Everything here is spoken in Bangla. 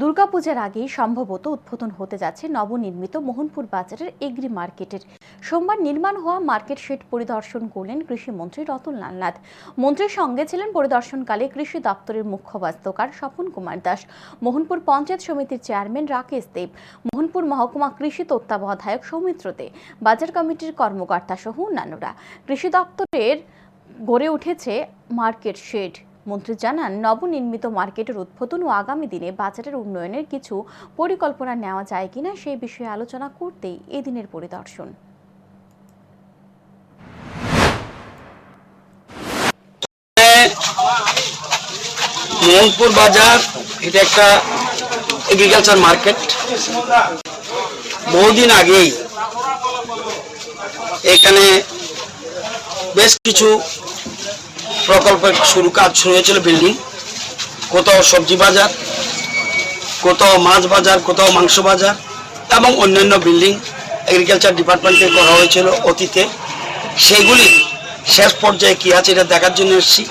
দুর্গাপূজার আগেই সম্ভবত উদ্বোধন হতে যাচ্ছে নবনির্মিত মোহনপুর বাজারের এগ্রি মার্কেটের। সোমবার নির্মাণ হওয়া মার্কেট শেড পরিদর্শন করলেন কৃষিমন্ত্রী রতনলাল নাথ। মন্ত্রীর সঙ্গে ছিলেন পরিদর্শনকালে কৃষি দপ্তরের মুখ্য বাস্তকার স্বপন কুমার দাস, মোহনপুর পঞ্চায়েত সমিতির চেয়ারম্যান রাকেশ দেব, মোহনপুর মহকুমা কৃষি তত্ত্বাবধায়ক সৌমিত্র দে, বাজার কমিটির কর্মকর্তা সহ অন্যান্যরা। কৃষি দপ্তরের গড়ে উঠেছে মার্কেট শেড। মন্ত্রী জানান, নবনির্মিত মার্কেটের উদ্বোধন ও আগামী দিনে বাজারের উন্নয়নের কিছু পরিকল্পনা নেওয়া যায় কিনা সেই বিষয়ে আলোচনা করতেই এদিনের পরিদর্শন। মোহনপুর বাজার, এটা একটা এগ্রিকালচার মার্কেট বহুদিন আগেই এখানে বেশ কিছু প্রকল্প শুরু কাজ শুরু হয়েছিল বিল্ডিং কোথাও সবজি বাজার, কোথাও মাছ বাজার, কোথাও মাংস বাজার এবং অন্যান্য বিল্ডিং এগ্রিকালচার ডিপার্টমেন্টে করা হয়েছিল অতীতে। সেগুলি শেষ পর্যায়ে কি আছে এটা দেখার জন্য এসেছি।